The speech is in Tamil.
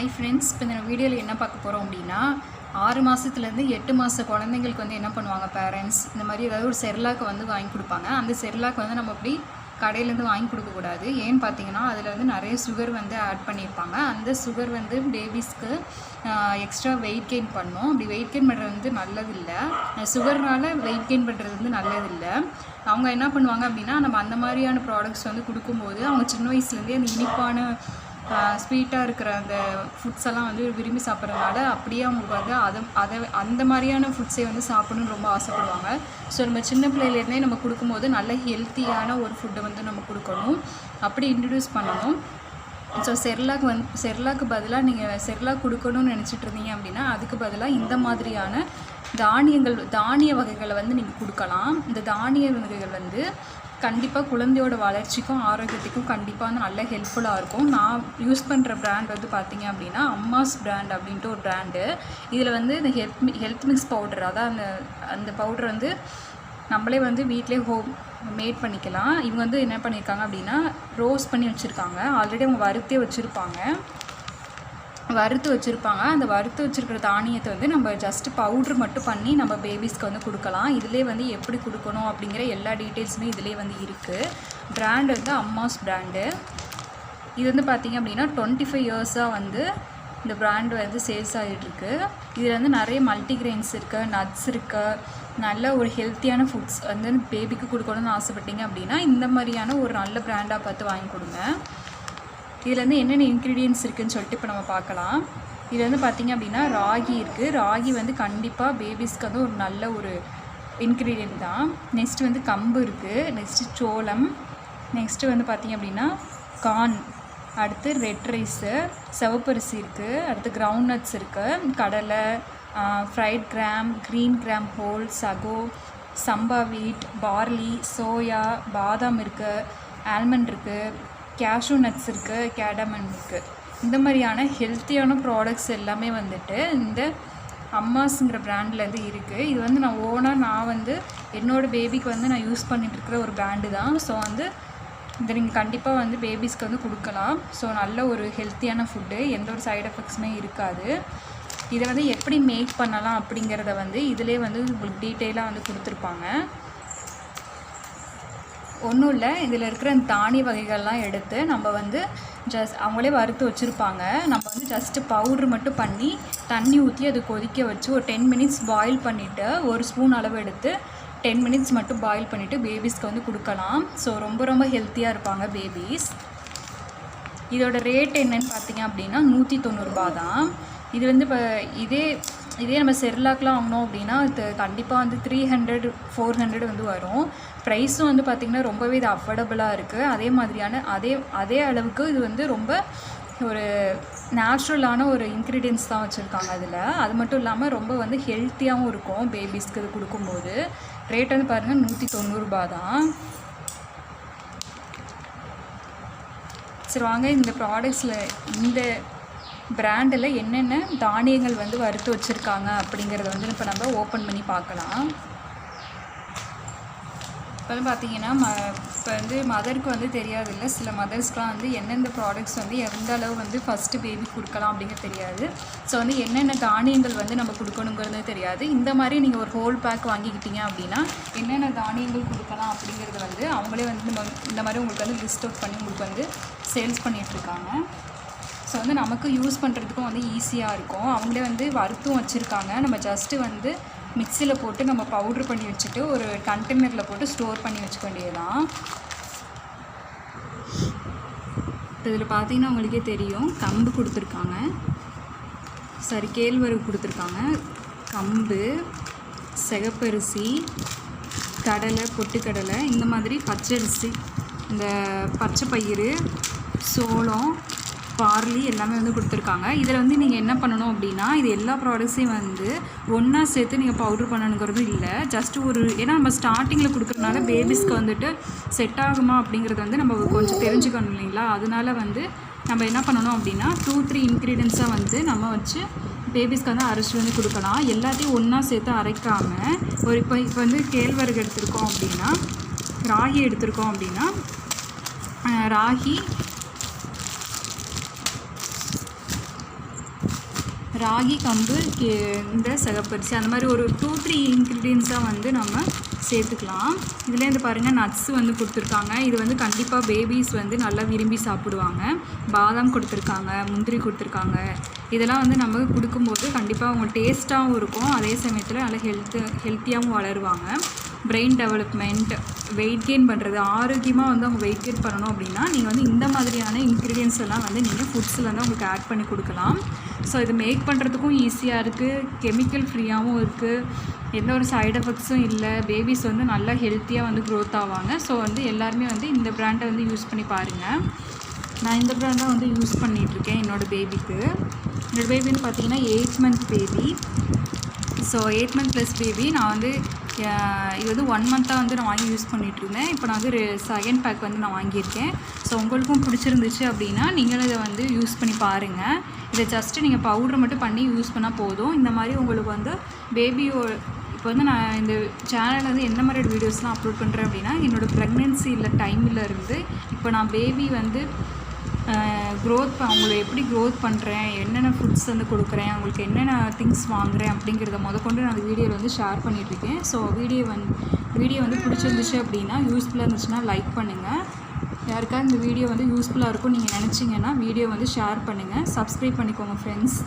ஹாய் ஃப்ரெண்ட்ஸ் இப்போ இந்த வீடியோவில் என்ன பார்க்க போகிறோம் அப்படின்னா ஆறு மாதத்துலேருந்து எட்டு மாத குழந்தைங்களுக்கு வந்து என்ன பண்ணுவாங்க பேரண்ட்ஸ் இந்த மாதிரி ஏதாவது ஒரு செர்லாக்கு வந்து வாங்கி கொடுப்பாங்க. அந்த செர்லாக் வந்து நம்ம அப்படி கடையிலேருந்து வாங்கி கொடுக்கக்கூடாது ஏன்னு பார்த்தீங்கன்னா அதில் வந்து நிறைய சுகர் வந்து ஆட் பண்ணியிருப்பாங்க. அந்த சுகர் வந்து பேபிஸ்க்கு எக்ஸ்ட்ரா வெயிட் கெயின் பண்ணும். அப்படி வெயிட் கெயின் பண்ணுறது வந்து நல்லதில்லை. சுகர்னால் வெயிட் கெயின் பண்ணுறது வந்து நல்லதில்லை. அவங்க என்ன பண்ணுவாங்க அப்படின்னா நம்ம அந்த மாதிரியான ப்ராடக்ட்ஸ் வந்து கொடுக்கும்போது அவங்க சின்ன வயசுலேருந்தே அந்த இனிப்பான ஸ்வீட்டாக இருக்கிற அந்த ஃபுட்ஸ் எல்லாம் வந்து விரும்பி சாப்பிட்றதுனால அப்படியே அவங்களுக்கு வந்து அதை அதை அந்த மாதிரியான ஃபுட்ஸை வந்து சாப்பிடணும்னு ரொம்ப ஆசைப்படுவாங்க. ஸோ நம்ம சின்ன பிள்ளையிலேருந்தே நம்ம கொடுக்கும்போது நல்ல ஹெல்த்தியான ஒரு ஃபுட்டை வந்து நம்ம கொடுக்கணும். அப்படி இன்ட்ரடியூஸ் பண்ணணும். ஸோ செர்லாக் வந் செர்லாக்கு பதிலாக நீங்கள் செர்லாக் கொடுக்கணும்னு நினச்சிட்டு இருந்தீங்க அப்படின்னா அதுக்கு பதிலாக இந்த மாதிரியான தானியங்கள் தானிய வகைகளை வந்து நீங்கள் கொடுக்கலாம். இந்த தானிய வகைகள் வந்து கண்டிப்பாக குழந்தையோட வளர்ச்சிக்கும் ஆரோக்கியத்துக்கும் கண்டிப்பாக வந்து நல்ல ஹெல்ப்ஃபுல்லாக இருக்கும். நான் யூஸ் பண்ணுற பிராண்ட் வந்து பார்த்தீங்க அப்படின்னா அம்மாஸ் ப்ராண்ட் அப்படின்ட்டு ஒரு ப்ராண்டு இதில் வந்து இந்த ஹெல்த் ஹெல்த் மிக்ஸ் பவுடர் அதான் அந்த அந்த பவுடர் வந்து நம்மளே வந்து வீட்டிலே ஹோம் மேட் பண்ணிக்கலாம். இவங்க வந்து என்ன பண்ணியிருக்காங்க அப்படின்னா ரோஸ் பண்ணி வச்சுருக்காங்க. ஆல்ரெடி அவங்க வறுத்தே வச்சுருப்பாங்க. வறுத்து வச்சுருப்பாங்க. அந்த வறுத்து வச்சுருக்கிற தானியத்தை வந்து நம்ம ஜஸ்ட்டு பவுட்ரு மட்டும் பண்ணி நம்ம பேபிஸ்க்கு வந்து கொடுக்கலாம். இதிலே வந்து எப்படி கொடுக்கணும் அப்படிங்கிற எல்லா டீட்டெயில்ஸுமே இதிலே வந்து இருக்குது பிராண்ட் வந்து அம்மாஸ் பிராண்டு இது வந்து பார்த்திங்க அப்படின்னா டுவெண்ட்டி ஃபைவ் இயர்ஸாக வந்து இந்த பிராண்ட் வந்து சேல்ஸ் ஆகிட்டுருக்கு இதில் வந்து நிறைய மல்டிகிரெயின்ஸ் இருக்குது நட்ஸ் இருக்குது நல்ல ஒரு ஹெல்த்தியான ஃபுட்ஸ் வந்து பேபிக்கு கொடுக்கணும்னு ஆசைப்பட்டீங்க அப்படின்னா இந்த மாதிரியான ஒரு நல்ல பிராண்டாக பார்த்து வாங்கி கொடுங்க. இதில் வந்து என்னென்ன இன்க்ரீடியன்ஸ் இருக்குதுன்னு சொல்லிட்டு இப்போ நம்ம பார்க்கலாம். இதில் வந்து பார்த்திங்க அப்படின்னா ராகி இருக்குது ராகி வந்து கண்டிப்பாக பேபிஸ்க்கு வந்து ஒரு நல்ல ஒரு இன்க்ரீடியன்ட் தான். நெக்ஸ்ட்டு வந்து கம்பு இருக்குது நெக்ஸ்ட்டு சோளம். நெக்ஸ்ட்டு வந்து பார்த்திங்க அப்படின்னா கார்ன் அடுத்து ரெட் ரைஸு செவப்பரிசி இருக்குது அடுத்து கிரவுண்ட் நட்ஸ் இருக்குது கடலை fried gram green gram whole சகோ சம்பா வீட் பார்லி சோயா பாதாம் இருக்குது ஆல்மண்ட் இருக்குது கேஷ்யூ நட்ஸ் இருக்குது கேடமன் இருக்குது இந்த மாதிரியான ஹெல்த்தியான ப்ராடக்ட்ஸ் எல்லாமே வந்துட்டு இந்த அம்மாஸுங்கிற பிராண்ட்லேருந்து இருக்குது இது வந்து நான் ஓனாக நான் வந்து என்னோடய பேபிக்கு வந்து நான் யூஸ் பண்ணிகிட்ருக்கிற ஒரு பிராண்டு தான். ஸோ வந்து இதை நீங்கள் கண்டிப்பாக வந்து பேபிஸ்க்கு வந்து கொடுக்கலாம். ஸோ நல்ல ஒரு ஹெல்த்தியான ஃபுட்டு எந்த ஒரு சைடு எஃபெக்ட்ஸுமே இருக்காது. இதை வந்து எப்படி மேக் பண்ணலாம் அப்படிங்கிறத வந்து இதிலே வந்து உங்களுக்கு டீட்டெயிலாக வந்து கொடுத்துருப்பாங்க. ஒன்றும் இல்லை. இதில் இருக்கிற இந்த தானிய வகைகள்லாம் எடுத்து நம்ம வந்து ஜஸ்ட் அவங்களே வறுத்து வச்சுருப்பாங்க. நம்ம வந்து ஜஸ்ட்டு பவுட்ரு மட்டும் பண்ணி தண்ணி ஊற்றி அதை கொதிக்க வச்சு ஒரு டென் மினிட்ஸ் பாயில் பண்ணிவிட்டு ஒரு ஸ்பூன் அளவு எடுத்து டென் மினிட்ஸ் மட்டும் பாயில் பண்ணிவிட்டு பேபிஸ்க்கு வந்து கொடுக்கலாம். ஸோ ரொம்ப ரொம்ப ஹெல்த்தியாக இருப்பாங்க பேபிஸ் இதோட ரேட் என்னன்னு பார்த்தீங்க அப்படின்னா நூற்றி தொண்ணூறுபா தான். இது வந்து இப்போ இதே இதே நம்ம செர்லாக்லாம் வாங்கினோம் அப்படின்னா இது கண்டிப்பாக வந்து த்ரீ ஹண்ட்ரட் ஃபோர் ஹண்ட்ரட் வந்து வரும். ப்ரைஸும் வந்து பார்த்திங்கன்னா ரொம்பவே இது அஃபோர்டபுளாக இருக்குது அதே மாதிரியான அதே அதே அளவுக்கு இது வந்து ரொம்ப ஒரு நேச்சுரலான ஒரு இன்க்ரீடியன்ஸ் தான் வச்சுருக்காங்க அதில். அது மட்டும் இல்லாமல் ரொம்ப வந்து ஹெல்த்தியாகவும் இருக்கும். பேபிஸ்க்கு இது கொடுக்கும்போது. ரேட் வந்து பாருங்கள் நூற்றி தொண்ணூறுபா தான். சரி வாங்க இந்த ப்ராடக்ட்ஸில் இந்த பிராண்டில் என்னென்ன தானியங்கள் வந்து வறுத்து வச்சுருக்காங்க அப்படிங்கிறத வந்து இப்போ நம்ம ஓப்பன் பண்ணி பார்க்கலாம். இப்போ வந்து பார்த்தீங்கன்னா ம இப்போ வந்து மதருக்கு வந்து தெரியாதில்ல. சில மதர்ஸ்க்குலாம் வந்து எந்தெந்த ப்ராடக்ட்ஸ் வந்து எந்த அளவு வந்து ஃபஸ்ட்டு பேபி கொடுக்கலாம் அப்படிங்கிறது தெரியாது. ஸோ வந்து என்னென்ன தானியங்கள் வந்து நம்ம கொடுக்கணுங்கிறது தெரியாது. இந்த மாதிரி நீங்கள் ஒரு ஹோல் பேக் வாங்கிக்கிட்டீங்க அப்படின்னா என்னென்ன தானியங்கள் கொடுக்கலாம் அப்படிங்கிறது வந்து அவங்களே வந்து இந்த மாதிரி உங்களுக்கு வந்து லிஸ்ட் அவுட் பண்ணி உங்களுக்கு வந்து சேல்ஸ் பண்ணிகிட்ருக்காங்க ஸோ வந்து நமக்கு யூஸ் பண்ணுறதுக்கும் வந்து ஈஸியாக இருக்கும். அவங்களே வந்து வறுத்தும் வச்சுருக்காங்க. நம்ம ஜஸ்ட்டு வந்து மிக்சியில் போட்டு நம்ம பவுட்ரு பண்ணி வச்சுட்டு ஒரு கண்டெய்னரில் போட்டு ஸ்டோர் பண்ணி வச்சுக்க வேண்டியதுதான். இதில் பார்த்தீங்கன்னா உங்களுக்கே தெரியும். கம்பு கொடுத்துருக்காங்க. சாரி கேழ்வரகு கொடுத்துருக்காங்க. கம்பு சிகப்பரிசி கடலை பொட்டுக்கடலை இந்த மாதிரி பச்சரிசி இந்த பச்சை பயிறு சோளம் பார்லி எல்லாமே வந்து கொடுத்துருக்காங்க. இதில் வந்து நீங்கள் என்ன பண்ணணும் அப்படின்னா இது எல்லா ப்ராடக்ட்ஸையும் வந்து ஒன்றா சேர்த்து நீங்கள் பவுட்ரு பண்ணணுங்கிறது இல்லை. ஜஸ்ட் ஒரு ஏன்னா நம்ம ஸ்டார்டிங்கில் கொடுக்குறதுனால பேபிஸ்க்கு வந்துட்டு செட் ஆகுமா அப்படிங்கிறது வந்து நம்ம கொஞ்சம் தெரிஞ்சுக்கணும் இல்லைங்களா? அதனால வந்து நம்ம என்ன பண்ணணும் அப்படின்னா டூ த்ரீ இன்க்ரீடியன்ஸாக வந்து நம்ம வச்சு பேபிஸ்க்கு வந்து அரைச்சி வந்து கொடுக்கலாம். எல்லாத்தையும் ஒன்றா சேர்த்து அரைக்காமல் ஒரு இப்போ இப்போ வந்து கேழ்வரகு எடுத்திருக்கோம் அப்படின்னா ராகி எடுத்திருக்கோம் அப்படின்னா ராகி ராகி கம்பு கே- இந்த சகப்பரிசி அந்த மாதிரி ஒரு டூ த்ரீ இன்க்ரீடியன்ஸாக வந்து நம்ம சேர்த்துக்கலாம். இதுலேருந்து பாருங்கள் நட்ஸ் வந்து கொடுத்துருக்காங்க. இது வந்து கண்டிப்பாக பேபிஸ் வந்து நல்லா விரும்பி சாப்பிடுவாங்க. பாதாம் கொடுத்துருக்காங்க முந்திரி கொடுத்துருக்காங்க. இதெல்லாம் வந்து நம்ம கொடுக்கும்போது கண்டிப்பாக அவங்க டேஸ்ட்டாகவும் இருக்கும். அதே சமயத்தில் நல்லா ஹெல்த்து ஹெல்த்தியாகவும் வளருவாங்க. பிரெயின் டெவலப்மெண்ட் வெயிட் கெயின் பண்ணுறது ஆரோக்கியமாக வந்து அவங்க வெயிட் கெயின் பண்ணணும் அப்படின்னா நீங்கள் வந்து இந்த மாதிரியான இன்க்ரீடியன்ஸ் எல்லாம் வந்து நீங்கள் ஃபுட்ஸில் வந்து அவங்களுக்கு ஆட் பண்ணி கொடுக்கலாம். ஸோ இது மேக் பண்ணுறதுக்கும் ஈஸியாக இருக்குது கெமிக்கல் ஃப்ரீயாகவும் இருக்குது எந்த ஒரு சைடு எஃபெக்ட்ஸும் இல்லை. பேபிஸ் வந்து நல்லா ஹெல்த்தியாக வந்து க்ரோத் ஆவாங்க. ஸோ வந்து எல்லாருமே வந்து இந்த ப்ராண்டை வந்து யூஸ் பண்ணி பாருங்கள் நான் இந்த ப்ராண்டை வந்து யூஸ் பண்ணிகிட்ருக்கேன் என்னோடய பேபிக்கு என்னோடய பேபின்னு பார்த்தீங்கன்னா eight month baby so eight month plus baby நான் வந்து இது வந்து ஒன் மந்த்தாக வந்து நான் வாங்கி யூஸ் பண்ணிகிட்டு இருந்தேன் இப்போ நான் வந்து செகண்ட் பேக் வந்து நான் வாங்கியிருக்கேன். ஸோ உங்களுக்கும் பிடிச்சிருந்துச்சு அப்படின்னா நீங்களும் இதை வந்து யூஸ் பண்ணி பாருங்கள் இதை ஜஸ்ட்டு நீங்கள் பவுடர் மட்டும் பண்ணி யூஸ் பண்ணால் போதும். இந்த மாதிரி உங்களுக்கு வந்து பேபியோ இப்போ வந்து நான் இந்த சேனலில் வந்து எந்த மாதிரி வீடியோஸ்லாம் அப்லோட் பண்ணுறேன் அப்படின்னா என்னோடய ப்ரெக்னென்சி இல்லை டைமில் இருந்து இப்போ நான் பேபி வந்து க்ரோத் அவங்கள எப்படி க்ரோத் பண்ணுறேன் என்னென்ன ஃபுட்ஸ் வந்து கொடுக்குறேன் அவங்களுக்கு என்னென்ன திங்ஸ் வாங்குகிறேன் அப்படிங்கிறத முதற்கொண்டு நான் அந்த வீடியோவில் வந்து ஷேர் பண்ணிகிட்ருக்கேன் ஸோ வீடியோ வந்து வீடியோ வந்து பிடிச்சிருந்துச்சு அப்படின்னா யூஸ்ஃபுல்லாக இருந்துச்சுன்னா லைக் பண்ணுங்கள் யாருக்காவது இந்த வீடியோ வந்து யூஸ்ஃபுல்லாக இருக்கும் நீங்கள் நினச்சிங்கன்னா வீடியோ வந்து ஷேர் பண்ணுங்கள் சப்ஸ்கிரைப் பண்ணிக்கோங்க ஃப்ரெண்ட்ஸ்